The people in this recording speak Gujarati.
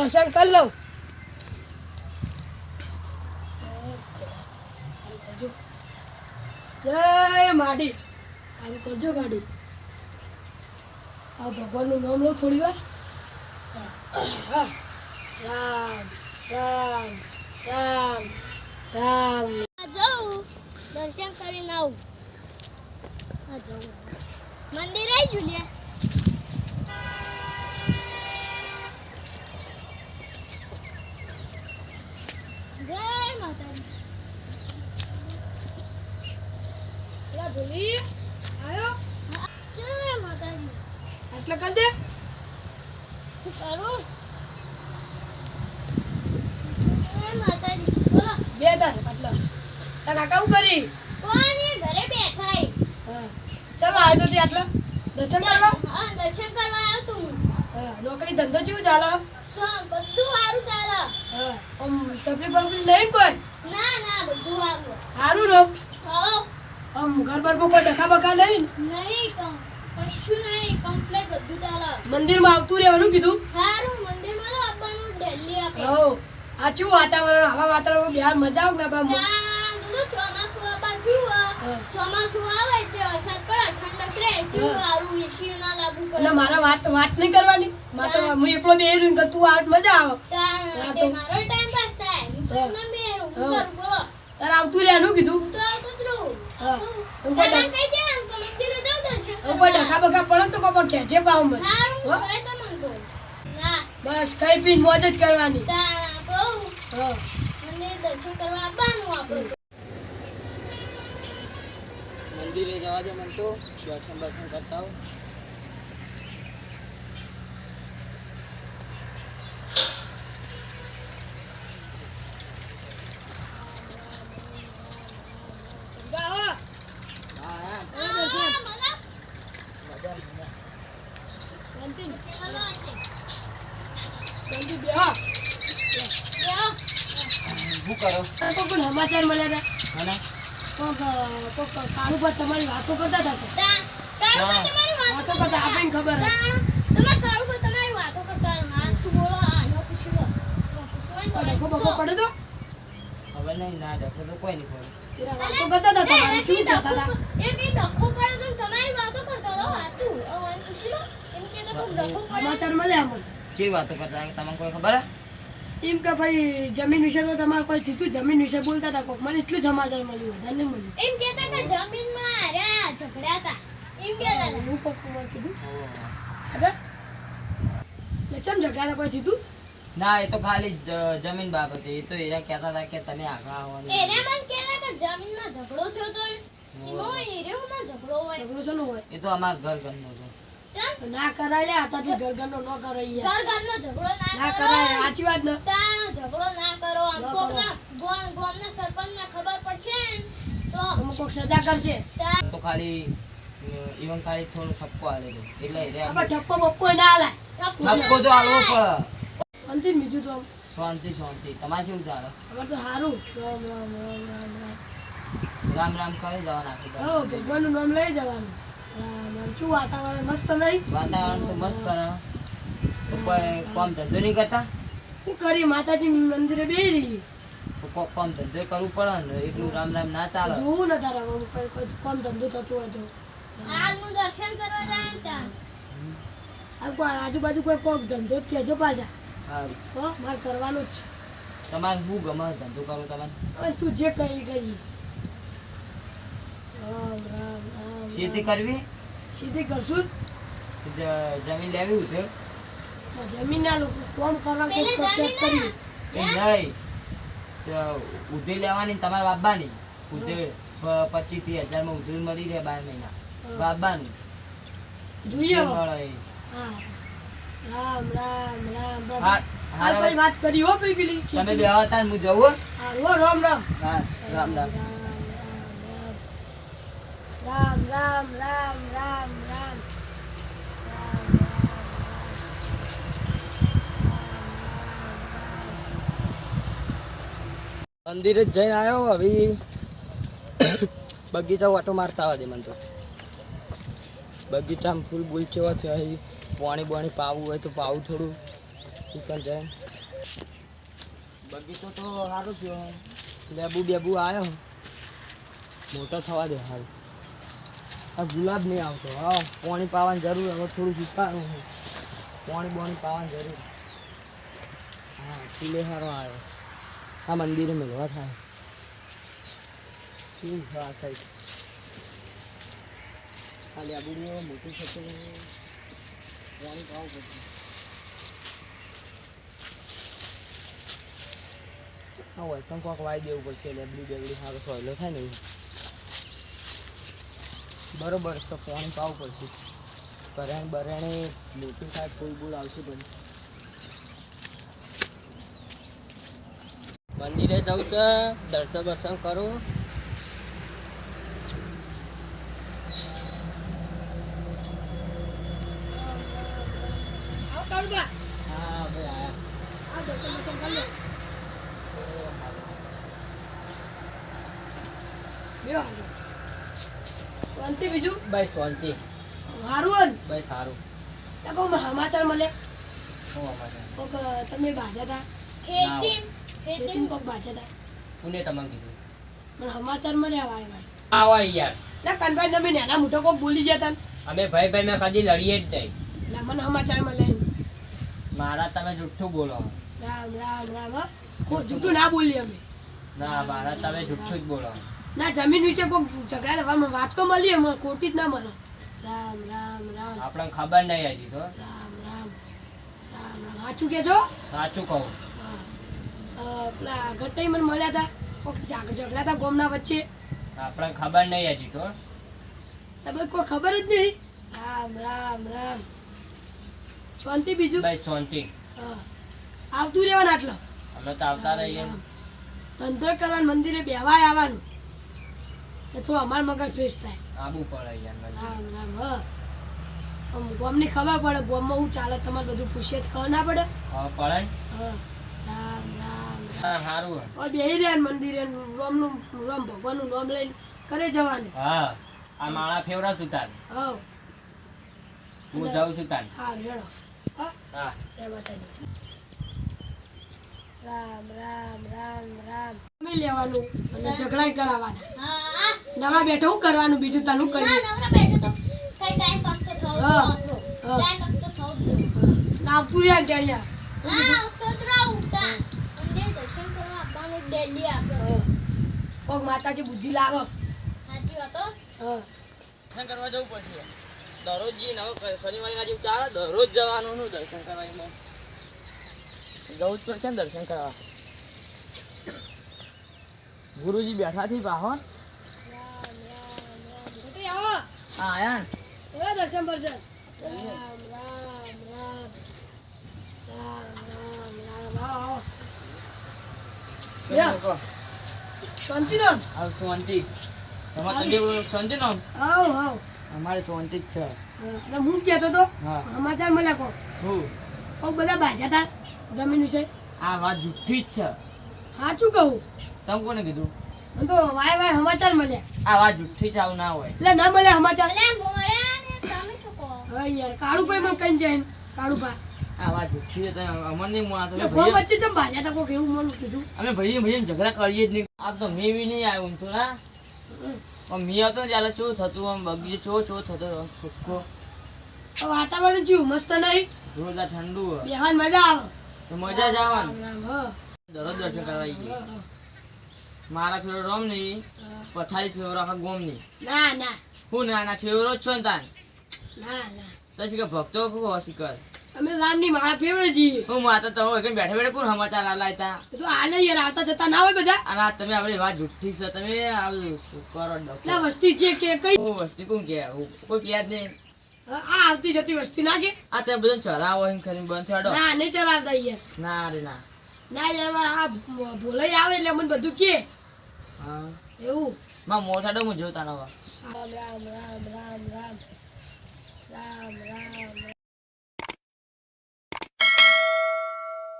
દર્શન કરી લઉં. જય માડી. આમ કરજો ગાડી. આ ભગવાનનું નામ લો થોડી વાર. રામ રામ રામ રામ. જાઉં. દર્શન કરીને આવું. જાઉં. મંદિર આવી જુલિયા જય માતાજી પેલા ભૂલી આવ્યો જય માતાજી આટલા કરી દે શું કરું જય માતાજી બોલો બે તાર આટલા. તાર કાકા હું કરી? કોની ઘરે બેઠા હી. હા. ચાલો આવ્યો તો આટલા. દર્શન કરવા? હા દર્શન કરવા આવ્યો નોકરી ધંધો કેવું ચાલે? સર બધું સારું ચાલે. હા ઓમ તકલીફ બકલીફ નહીં કોઈ? ના ના બધું સારું. સારું ને હા. આમ ઘર પર કોઈ ડખા બખા નહીં? નહીં કમ કશું નહીં કમ્પ્લીટ બધું ચાલે. મંદિરમાં આવતું રહેવાનું કીધું? સારું મંદિરમાં આવવાનું ડેલી આપે. હો આ શું વાતાવરણ આવા વાતાવરણમાં બિહાર મજા આવે ને બાબા ચોમાસું. હા. ચોમાસું આવે એટલે વરસાદ પડે ઠંડક રહે જેવું. સારું એસી ના લાગુ એટલે પડે મારા વાત વાત નહીં કરવાની. મારે તો હું એકલો બે રહ્યું કર તું આવ મજા આવે. હા, મારો ટાઈમ પાસ થાય. હું તો હા. એમનેમ બેરું. હું હા. કરું બોલો. તારે આવતું રહેવાનું કીધું. હું તો આવતો રહું. હા. હું કોઈ ડખ- તો મંદિર જાઉં દર્શન કોઈ ડખા બખા પડે તો પાપા ખેંચે પાવ મને. હા હું તો મન તો. ના. બસ કઈ પીન મોજ જ કરવાની. હા. મને દર્શન કરવા આવવાનું આપણે. મંદિરે જવા દે મને તો. દર્શન દર્શન કરતા આવું ગાઓ. હા હા હા, દર્શન. હા, મજા મજા શાંતિ ને? બોલો. બોલો. શાંતિ બેહો. લ્યો. શું કરો આ તો કોઈ સમાચાર મળ્યા હતા અને કોક, અ, કોક કાળુ પર તમારી વાતો કરતા હતા તો. તા- તારું હા. પર તમારી વાતો વાતો કરતા આપણને ખબર હતી. તા- તમારે તારું પર તમારી વાતો કરતા હોય. સાચું બોલો, આ ન પૂછ્યું હોય. ન તમારી હોય કોઈ ને તો ડખો બખો પૂછો. પડે તો? હવે નહીં ના ડખો તો કોઈ નહીં પડે. વાતો કરતા હતા તમારી શું કહેતા હતા? એ કઈ ડખો પડે તો તમારી વાતો કરતા પૂછી લો. એમ ડખો પડે. સમાચાર કેવી વાતો કરતા તમને કોઈ ખબર હે? એમ કે ભાઈ જમીન વિશે તો તમારે કોઈ જીતું જમીન વિશે બોલતા હતા કોક. મને એટલું સમાચાર મળ્યું વધારે નહીં મળ્યું. એમ કહેતા કે જમીનમાં હાર્યા, ઝઘડ્યા હતા. એમ કહેતા હતા. હું કોક કીધું. હતા ચમ ઝઘડા હતા કોઈ જીતું ના એ તો ખાલી જ- જમીન બાબતે. એ તો એરા કહેતા હતા કે તમે આગળ આવો એને મને કહેતા કે જમીનમાં ઝઘડો થયો તો એમાં એરેવું ના ઝઘડો હોય. ઝઘડો શું હોય? એ તો અમાર ઘર ઘરનો હતો. ના કરાય લે આતાથી ઘર ઘરનો ન કરો યાર. ઘર ઘરનો ઝઘડો ના ના કરાય સાચી વાત ન? ત્યાં ઝઘડો ના કરો. આમ ના ગોમ ગોમ ના સરપંચ ને ખબર પડશે તો અમુક કોક સજા કરશે. તો ખાલી ઈવન ખાલી થોડો ઠપકો આલે તો એટલે રે અબ ઠપકો બપકો ના આલે ઠપકો તો આલવો પડે. અંતિમ બીજું તો? શાંતિ શાંતિ. તમારે શું ચાલે? અમાર તો સારું રામ રામ રામ રામ રામ. રામ કરી જવા નાખી દો હો નામ લઈ જવાનું. શું વાતાવરણ મસ્ત નહીં? વાતાવરણ તો મસ્ત કોઈ કામ ધંધો નહીં કરતા? શું કરી માતાજી મંદિરે બેહી? રહી તો ધંધો કરવું પડે ને એટલું રામ રામ ના ચાલે. જોવું ન તારા કોમ ધંધો થતું હોય તો. આજનું દર્શન કરવા જાય ત્યાં. આજુબાજુ કોઈ કોક ધંધો જ કહેજો પાછા. હા. મારે કરવાનો જ છે. તમારે શું ગમે ધંધો કરો તમારે? હવે તું જે કહી કરી રામ રામ રામ. ખેતી કરવી? સીધી કરશું. જમીન લેવી ઉધેર જમીન ના લોકો કોમ કરવા કે કોક કરી એ નહીં. તો ઉધેર લેવાની તમારા બાબાની. ઉધેર પચીસ ત્રીસ હજારમાં ઉધેર મળી રહે બાર મહિના. વાપવાનું જોઈએ રામ રામ રામ રામ. હા વાત કરી હો પેલી તમે બે હતા હું જવું હા. રામ રામ. હા રામ રામ. રામ રામ રામ રામ રામ. મંદિરે જ જઈને આવ્યો હવે. બગીચા વાટો મારતા આવે મને તો. બગીચામાં ફૂલ બુલ ચેવા થયા પાણી બાણી પાવું હોય તો પાવું થોડું. કણ જાય? બગીચો તો સારો થયો. લેબુ બેબુ આવ્યો. મોટો થવા દે હાલ. આ ગુલાબ નહીં આવતો. હા, પાણી પાવાની જરૂર હવે થોડું સુકાનું છે. પાણી બોણી પાવાની જરૂર. હા ફૂલે સારો આવ્યો. આ મંદિરે મેળવા થાય. શું આ સાઈડ આ લેબુડીઓ મોટું થશે પાણી પાવું પડશે હા, હોય, પણ કોક વાઈ દેવું પડશે લેબડી બેબડી સારો સોયલો થાય ને એવું. બરોબર છે પાણી પાવું પડશે. કરેણ બરેણે મોટું થાય ફૂલ બૂલ આવશે પણ. મંદિરે જવું છે દર્શન દર્શન કરું. હા ભાઈ આયા આ દર્શન દર્શન કરી લો બેહો હાલો. શાંતિ બીજું? ભાઈ શાંતિ. હારું સારું. ત્યાં કહું સમાચાર મળે. કોક તમે ભાજા હતા ખેતી ખેતી કોક ભાજા હતા કોને તમને કીધું? પણ સમાચાર મળ્યા વાય વાય આવા યાર. ના કનભાઈ તમે નાના મોટો કોક બોલી ગયા તા? અમે ભાઈ ભાઈ મેં કદી લડીએ જ નહીં. ના મને સમાચાર મળે મારા તમે જુઠ્ઠું બોલો. રામ રામ રામ હા. ના બોલીએ અમે. ના મારા તમે જુઠ્ઠું જ બોલો. ના જમીન વિશે કોક ઝઘડા થવામાં વાત તો મળી એમાં ખોટી જ ના મળે. રામ રામ રામ. આપણને ખબર નહીં હજી તો. રામ રામ રામ રામ. સાચું કેજો સાચું કહું. પેલા ગટ્ટાઈ મને મળ્યા હતા કોક ઝઘડા હતા ગોમના વચ્ચે. આપણને ખબર નહીં હજી તો. તમે કોઈ ખબર જ નહીં? રામ રામ રામ. શાંતિ બીજું? ભાઈ શાંતિ. હા. આવતું રહેવાનું આટલો. અમે તો આવતા રહીએ. ધંધો કરવાનું મંદિરે બેવાય આવવાનું. એટલે થોડું અમાર મગજ ફ્રેશ થાય. આબુ પડે યાર મને. રામ રામ હ. ગોમની ખબર પડે ગોમમાં હું ચાલે તમારે બધું પૂછીએ ખબર ના પડે. હા પડે હ. રામ રામ હા સારું હવે. બેહી રહ્યા મંદિરે ને રોમનું રોમ ભગવાનનું નામ લઈને કરે જવાનું. હા આ માળા ફેવરા છું તાર. હ. હું જાઉં છું તાર. હા રેડો. હા. હા. જય માતાજી. રામ રામ રામ રામ. લેવાનું અને ઝઘડા કરાવવાના હા નવરા બેઠો હું કરવાનું બીજું તનું ના નવરા બેઠો તો કઈ ટાઈમ પાસ તો થવો હા. હા. ટાઈમ પાસ તો થવો ના ટેણિયા. હા, ઉતરા ઉતા રહું દર્શન કરવા આપવાનું આપણે. કોક માતાજી બુદ્ધિ લાવો. સાચી વાતો? હા. દર્શન કરવા જવું પડશે. દરરોજ જઈને હવે શનિવારે આજે ચાર દરરોજ જવાનું નું દર્શન કરવા એમાં. જવું જ પડશે ને દર્શન કરવા. ગુરુજી બેઠા થી પાહો. ગટઈ આવો હા આયા એવા દર્શન પરશન રામ રામ રામ રામ રામ રામ. આવો આવો યા. શાંતિ રામ આવ શાંતિ. તમારે તબિયત શાંતિ નો આવ આવ અમારે શાંતિ જ છે. એટલે હું કહેતો તો સમાચાર મળ્યા કો હું? ઓ બધા બાજા હતા જમીન વિશે? આ વાત જુઠ્ઠી જ છે. સાચું કહું? તમે કોને કીધું? તો વાય વાય સમાચાર મળ્યા આ વાત જુઠ્ઠી આવું ના હોય. એટલે ના મળ્યા સમાચાર. અલ્યા, મોળા તમે શું હા યાર કાળુભાઈ મને કઈ જાય કાળુભા. આ વાત જુઠ્ઠી છે તમે નહીં મોણા એટલે તમે વચ્ચે ચમ બાજા હતા કોક એવું કીધું. અમે ભાઈ ભાઈ ઝઘડા કરીએ જ નહીં. આ તો મેં બી નહીં આવ્યું તો ના? પણ મી હતો ને ત્યારે શું થતું આમ બગીચો ચો ચો થતો સુખો વાતાવરણ જેવું મસ્ત નહીં? જોરદાર ઠંડુ હોય. બેહવાની મજા આવે. મજા જ આવવાની દરરોજ દર્શન કરવા આવી. મારા ફેરો રોમ નહીં પથારી ફેવરો આખા ગોમ નહીં ના ના. હું ના ફેવરો જ છો ને તાન. ના ના. તો શીખર ભક્તો ખૂબ હોશી કર? અમે રામની મારા ફેવરે જી હું માતા તો હોય બેઠા બેઠા પૂર સમાચાર એ તો આલે યાર આવતા જતા ના હોય બધા. અને તમે આપણી વાત જુઠ્ઠી છે તમે આવું કરો. એટલે વસ્તી છે કે કઈ? હું વસ્તી કોણ કે? હું કોઈ કે જ નહીં. આ આવતી જતી વસ્તી ના કે? આ તમે બધું ચરાવો એમ કરીને બંધ થાડો ના નહીં ચલાવતા યાર. ના રે ના. ના યાર આ ભોલાઈ આવે એટલે મને બધું કે. હા એવું માં મોસાડો હું જોતા નવા રામ રામ રામ રામ રામ રામ રામ રામ